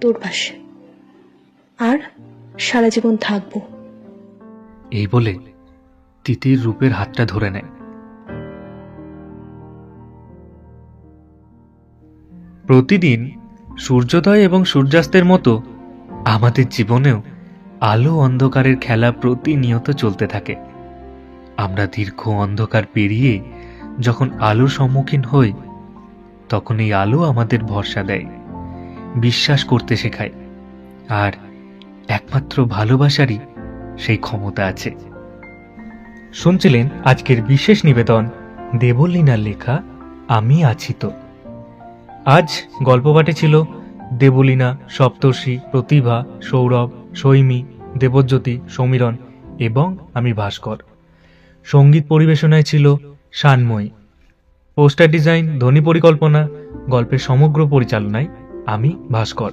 তোর পাশে। আর সারা জীবন থাকব। এই বলে তিতির রূপের হাতটা ধরে নেয়। প্রতিদিন সূর্যোদয় এবং সূর্যাস্তের মতো আমাদের জীবনেও আলো অন্ধকারের খেলা প্রতিনিয়ত চলতে থাকে। আমরা দীর্ঘ অন্ধকার পেরিয়ে যখন আলোর সম্মুখীন হই, তখন এই আলো আমাদের ভরসা দেয়। বিশ্বাস করতে শেখায়। আর একমাত্র ভালোবাসারই সেই ক্ষমতা আছে। শুনছিলেন আজকের বিশেষ নিবেদন, দেবলীনার লেখা, আমি আছি তো। আজ গল্পপাঠে ছিল দেবলীনা, সপ্তর্ষি, প্রতিভা, সৌরভ, সৈমি, দেবজ্যোতি, সমীরণ এবং আমি ভাস্কর। সংগীত পরিবেশনায় ছিল শানময়ী পোস্টার ডিজাইন, ধ্বনি পরিকল্পনা, গল্পের সমগ্র পরিচালনায় আমি ভাস্কর।